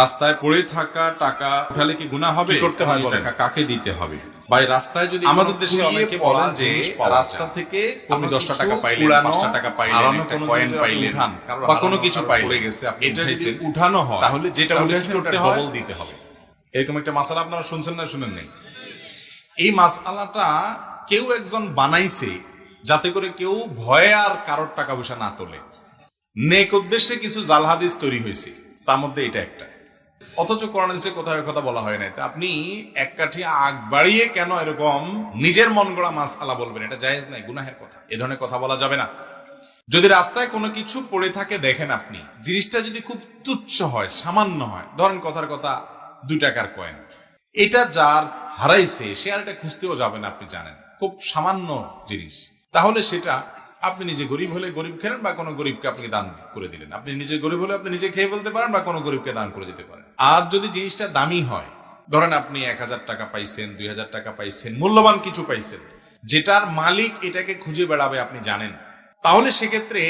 রাস্তায় পড়ে থাকা টাকা উঠালে কি গুণা হবে? করতে হয় টাকা কাকে দিতে হবে? ভাই রাস্তায় যদি আমাদের দেশে অনেকে বলেন যে রাস্তা থেকে আপনি দশটা টাকা পাইলেন পাঁচটা টাকা পাইলেন একটা কয়েন পাইলেন বা কোনো কিছু পড়ে গেছে, আপনি এটা যদি উঠানো হয় তাহলে যেটা উঠেছে করতে দিতে হবে। এরকম একটা মাসালা আপনারা শুনছেন না শুনেন নাই? এই মাসালাটা কেউ একজন বানাইছে যাতে করে কেউ ভয়ে আর কারোর টাকা পয়সা না তোলে। নেক উদ্দেশ্যে কিছু জাল হাদিস তৈরি হয়েছে তার মধ্যে এটা একটা। অথচ কোরআন হাদিসে কোথাও কথা বলা হয় নাই। আপনি এক কাঠি আগ বাড়িয়ে কেন এরকম নিজের মন গড়া মাস আলা বলবেন? এটা জায়েজ নাই, গুনাহের কথা। এ ধরনের কথা বলা যাবে না। যদি রাস্তায় কোনো কিছু পড়ে থাকে দেখেন আপনি, জিনিসটা যদি খুব তুচ্ছ হয়, সামান্য হয়, ধরেন কথার কথা দুই টাকার কয়েন এটা যার হারাইছে, সে আর এটা খুঁজতেও যাবে না, আপনি জানেন। খুব সামান্য জিনিস। তাহলে সেটা আপনি নিজে গরিব হলে গরিব খেলেন বা কোনো গরিবকে আপনি দান করে দিলেন। আপনি নিজে গরিব হলে আপনি নিজে খেয়ে ফেলতে পারেন বা কোনো গরিবকে দান করে দিতে পারেন। আর যদি জিনিসটা দামি হয়, ধরেন আপনি এক হাজার টাকা পাইছেন, দুই হাজার টাকা পাইছেন, মূল্যবান কিছু পাইছেন, যেটার মালিক এটাকে খুঁজে বেড়াবে আপনি জানেন। তাহলে সেক্ষেত্রে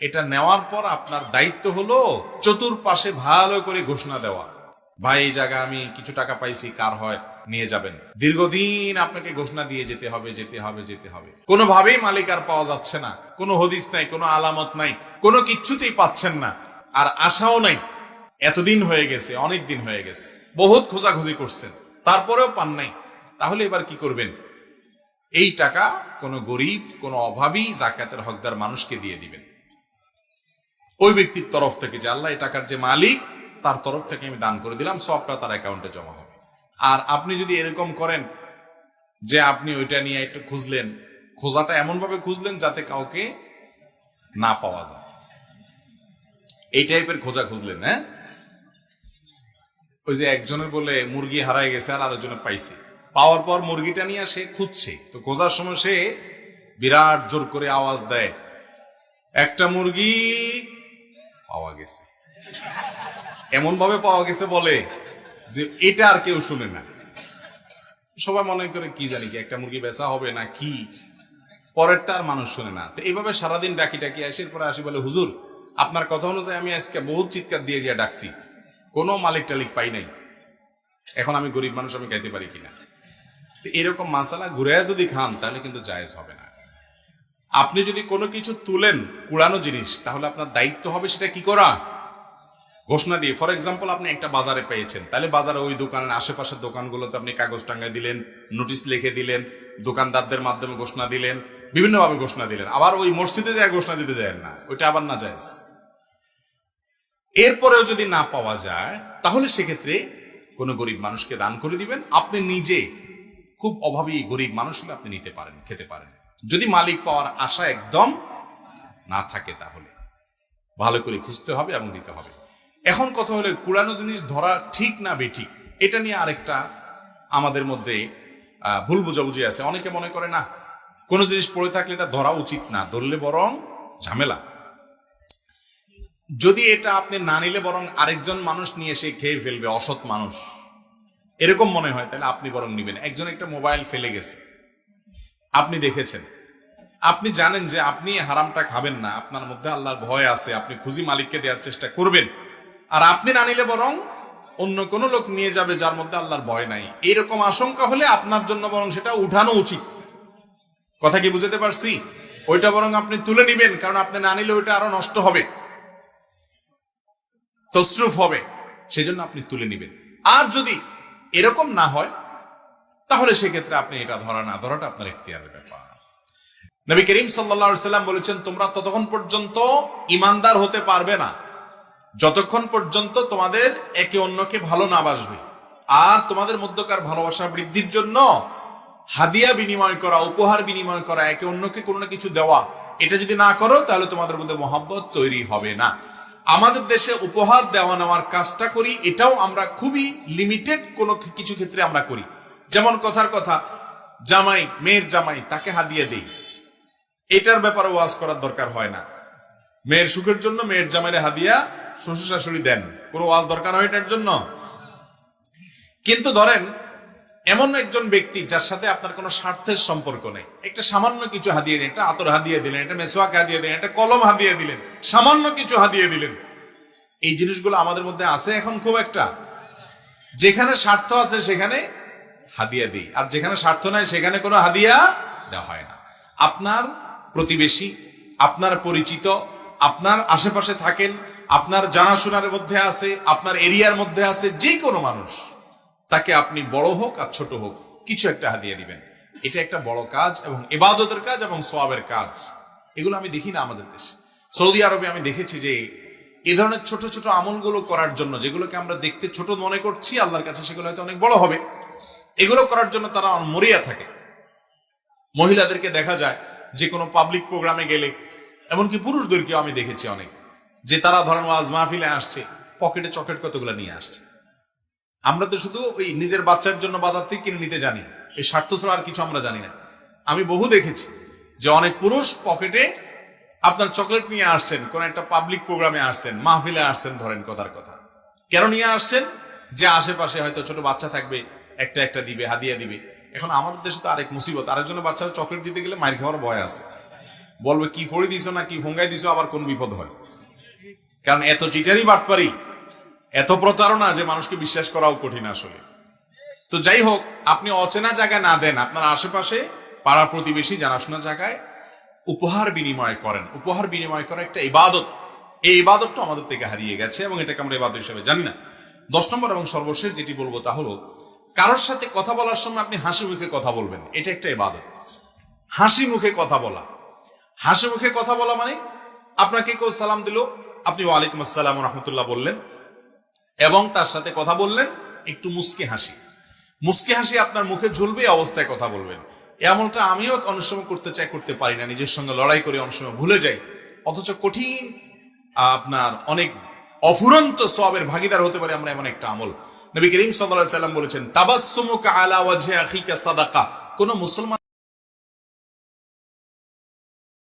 এটা নেওয়ার পর আপনার দায়িত্ব হলো চতুর্পাশে ভালো করে ঘোষণা দেওয়া। ভাই, এই জায়গা আমি কিছু টাকা পাইছি, কার হয়? নিয়ে যাবেন। দীর্ঘদিন আপনাকে ঘোষণা দিয়ে যেতে হবে যেতে হবে যেতে হবে। কোনোভাবেই মালিক আর পাওয়া যাচ্ছে না। কোনো হদিস নাই, কোনো আলামত নাই, কোনো কিচ্ছুতেই পাচ্ছেন না। আর আশাও নাই। এতদিন হয়ে গেছে, অনেক দিন হয়ে গেছে। বহুত খোঁজাখুঁজি করছেন, তারপরেও পান নাই। তাহলে এবার কি করবেন? এই টাকা কোনো গরিব, কোনো অভাবী জাকাতের হকদার মানুষকে দিয়ে দিবেন। ওই ব্যক্তির তরফ থেকে যে আল্লাহ এই টাকার যে মালিক, তার তরফ থেকে আমি দান করে দিলাম, সবটা তার অ্যাকাউন্টে জমা হবে। আর আপনি যদি এরকম করেন যে আপনি ওইটা নিয়ে একটু খুঁজলেন, খোঁজাটা এমন ভাবে খুঁজলেন যাতে কাউকে না পাওয়া যায়। এই টাইপের খোঁজা খুঁজলেন হ্যাঁ? ওই যে একজনের বলে, মুরগি হারায় গেছে আর আরেকজনে পাইছে। পাওয়ার পর মুরগিটা নিয়ে সে খুঁজছে। তো খোঁজার সময় সে বিরাট জোর করে আওয়াজ দেয়, একটা মুরগি পাওয়া গেছে। এমন ভাবে পাওয়া গেছে বলে যে এটা আর কেউ শুনে না। সবাই মনে করে, কি জানি কি, একটা মুরগি বেচা হবে না কি? পরেরটা আর মানুষ শুনে না। তো এইভাবে সারাদিন ডাকি ডাকি আসে পরে আসি বলে, হুজুর, আপনার কথা অনুযায়ী আমি আজকে বহুত চিৎকার দিয়ে দিয়ে ডাকছি। কোনো মালিক টালিক পাই নাই। এখন আমি গরিব মানুষ, আমি খাইতে পারি কিনা? এরকম মাসালা ঘুরে যদি খান, তাহলে কিন্তু জায়েজ হবে না। আপনি যদি কোনো কিছু তুলেন, কুড়ানো জিনিস, তাহলে আপনার দায়িত্ব হবে সেটা কি করা? ঘোষণা দিয়ে ফর এক্সাম্পল আপনি একটা বাজারে পেয়েছেন। তাহলে বাজারে ওই দোকানের আশেপাশের দোকানগুলোতে আপনি কাগজ টাঙ্গায় দিলেন নোটিশ লিখে দিলেন, দোকানদারদের মাধ্যমে ঘোষণা দিলেন, বিভিন্নভাবে ঘোষণা দিলেন। আবার ওই মসজিদে যায়, ঘোষণা দিতে যায় না। ওইটা আবার না যায়। এরপরেও যদি না পাওয়া যায়, তাহলে সেক্ষেত্রে কোনো গরিব মানুষকে দান করে দিবেন। আপনি নিজে খুব অভাবী গরিব মানুষ হলে আপনি নিতে পারেন, খেতে পারেন। যদি মালিক পাওয়ার আশা একদম না থাকে তাহলে। ভালো করে খুঁজতে হবে এবং দিতে হবে। এখন কথা হলো কুড়ানো জিনিস ধরা ঠিক না বেঠিক, এটা নিয়ে আরেকটা আমাদের মধ্যে ভুল বোঝাবুঝি আছে। অনেকে মনে করে, না, কোনো জিনিস পড়ে থাকলে এটা ধরা উচিত না, ধরলে বরং ঝামেলা। যদি এটা আপনি না নিলে বরং আরেকজন মানুষ নিয়ে এসে খেয়ে ফেলবে, অসৎ মানুষ, এরকম মনে হয়, তাহলে আপনি বরং নিবেন। একজন একটা মোবাইল ফেলে গেছে, আপনি দেখেছেন। আপনি জানেন যে আপনি হারামটা খাবেন না, আপনার মধ্যে আল্লাহর ভয় আছে, আপনি খুঁজি মালিককে দেওয়ার চেষ্টা করবেন। আর আপনি না নিলে বরং অন্য কোনো লোক নিয়ে যাবে যার মধ্যে আল্লাহর ভয় নাই। এরকম আশঙ্কা হলে আপনার জন্য বরং সেটা উঠানো উচিত। কথা কি বুঝতে পারছি? ওইটা বরং আপনি তুলে নিবেন, কারণ আপনি না নিলে ওইটা আরও নষ্ট হবে। তসরুফ হবে সেই জন্য আপনি তুলে নিবেন। আর যদি এরকম না হয়, তাহলে সেক্ষেত্রে আপনি এটা ধরা না, ধরাটা আপনার ইখতিয়ারের ব্যাপার। নবী করিম সাল্লা সাল্লাম বলেছেন, তোমরা ততক্ষণ পর্যন্ত ইমানদার হতে পারবে না। যতক্ষণ পর্যন্ত তোমাদের একে অন্যকে ভালো না বাসবে, আর তোমাদের মধ্যকার ভালোবাসা বৃদ্ধির জন্য হাদিয়া বিনিময় করা, উপহার বিনিময় করা, একে অন্যকে কোনো না কিছু দেওয়া, এটা যদি না করো, তাহলে তোমাদের মধ্যে মহাব্বত তৈরি হবে না। আমাদের দেশে উপহার দেওয়া নেওয়ার কাজটা করি, এটাও আমরা খুবই লিমিটেড কোনো কিছু ক্ষেত্রে আমরা করি। যেমন কথার কথা, জামাই, মেয়ের জামাই, তাকে হাদিয়া দেই। এটার ব্যাপারে ওয়াজ করার দরকার হয় না। মেয়ের সুখের জন্য মেয়ের জামাইরে হাদিয়া শ্বশুর শাশুড়ি দেন। কোনো ওয়াজ দরকার হয় এটার জন্য? কিন্তু ধরেন, এমন একজন ব্যক্তি যার সাথে আপনার কোনো স্বার্থের সম্পর্ক নেই। একটা সামান্য কিছু হাদিয়ে দিলেন, একটা আতর হাদিয়ে দিলেন, একটা মেসোয়াক হাদিয়ে দিলেন, একটা কলম হাদিয়ে দিলেন, সামান্য কিছু হাদিয়ে দিলেন। এই জিনিসগুলো আমাদের মধ্যে আছে এখন খুব একটা। যেখানে স্বার্থ আছে সেখানে হাদিয়া দিই, আর যেখানে স্বার্থ নাই সেখানে কোনো হাদিয়া দেওয়া হয় না। আপনার প্রতিবেশী, আপনার পরিচিত, আপনার আশেপাশে থাকেন আপনার জানাশোনার মধ্যে আছে, আপনার এরিয়ার মধ্যে আছে, যে কোনো মানুষ, তাকে আপনি বড় হোক আর ছোট হোক, কিছু একটা হাদিয়া দিবেন। এটা একটা বড় কাজ এবং এবাদতের কাজ এবং সোয়াবের কাজ। এগুলো আমি দেখি না আমাদের দেশে। সৌদি আরবে আমি দেখেছি যে এই ধরনের ছোট ছোট আমলগুলো করার জন্য, যেগুলোকে আমরা দেখতে ছোট মনে করছি, আল্লাহর কাছে সেগুলো হয়তো অনেক বড় হবে, এগুলো করার জন্য তারা মরিয়া থাকে। মহিলাদেরকে দেখা যায় যে কোনো পাবলিক প্রোগ্রামে গেলে, এমনকি পুরুষদেরকেও আমি দেখেছি অনেক। যে তারা ধরেন ওয়াজ মাহফিলে আসছে, পকেটে চকলেট কতগুলো নিয়ে আসছে। আমরা তো শুধু ওই নিজের বাচ্চার জন্য বাজার থেকে কিনে নিতে জানি। এই স্বার্থ ছাড়া আর কিছু আমরা জানি না। আমি বহু দেখেছি যে অনেক পুরুষ পকেটে আপনার চকলেট নিয়ে আসছেন, কোন একটা পাবলিক প্রোগ্রামে আসছেন, মাহফিলে আসছেন, ধরেন কথার কথা। কেন নিয়ে আসছেন? যে আশেপাশে হয়তো ছোট বাচ্চা থাকবে, একটা একটা দিবে, হাদিয়া দিবে। এখন আমাদের দেশে তো আরেক মুসিবত, আরেকজনের বাচ্চারা চকলেট দিতে গেলে মাইর খাওয়ার ভয় আছে। বলবে, কি পড়ে দিছো না, কি ভঙ্গাই দিছো, আবার কোন বিপদ হয়? কারণ এত চিটারি বাটপারি এত প্রতারণা যে মানুষকে বিশ্বাস করাও কঠিন আসলে। তো যাই হোক, আপনি অচেনা জায়গায় না দেন, আপনার আশেপাশে পাড়া প্রতিবেশী, জানাশোনা জায়গায় উপহার বিনিময় করেন। উপহার বিনিময় করা একটা ইবাদত। এই ইবাদতটা আমাদের থেকে হারিয়ে গেছে এবং এটাকে আমরা ইবাদত হিসেবে জানি না। দশ নম্বর এবং সর্বশেষ যেটি বলব তা হলো, কারোর সাথে কথা বলার সময় আপনি হাসি মুখে কথা বলবেন এটা একটা ইবাদত। হাসি মুখে কথা বলা। হাসি মুখে কথা বলা মানে আপনাকে কেউ সালাম দিল আপনি ওয়ালাইকুম আসসালাম রহমতুল্লাহ বললেন এবং তার সাথে কথা বললেন একটু মুস্কি হাসি। মুস্কি হাসি আপনার মুখে ঝুলবে অবস্থায় কথা বলবেন। এমনটা আমিও অনেক সময় করতে চাই, করতে পারি না, নিজের সঙ্গে লড়াই করে, অনেক সময় ভুলে যাই। অথচ কঠিন আপনার অনেক অফুরন্ত সবের ভাগিদার হতে পারে আমরা এমন একটা আমল। নবী করিম সাল্লাম বলেছেন, তাবাসসুমুকা আলা ওয়াজহি আখিকা সাদাকা। কোন মুসলমান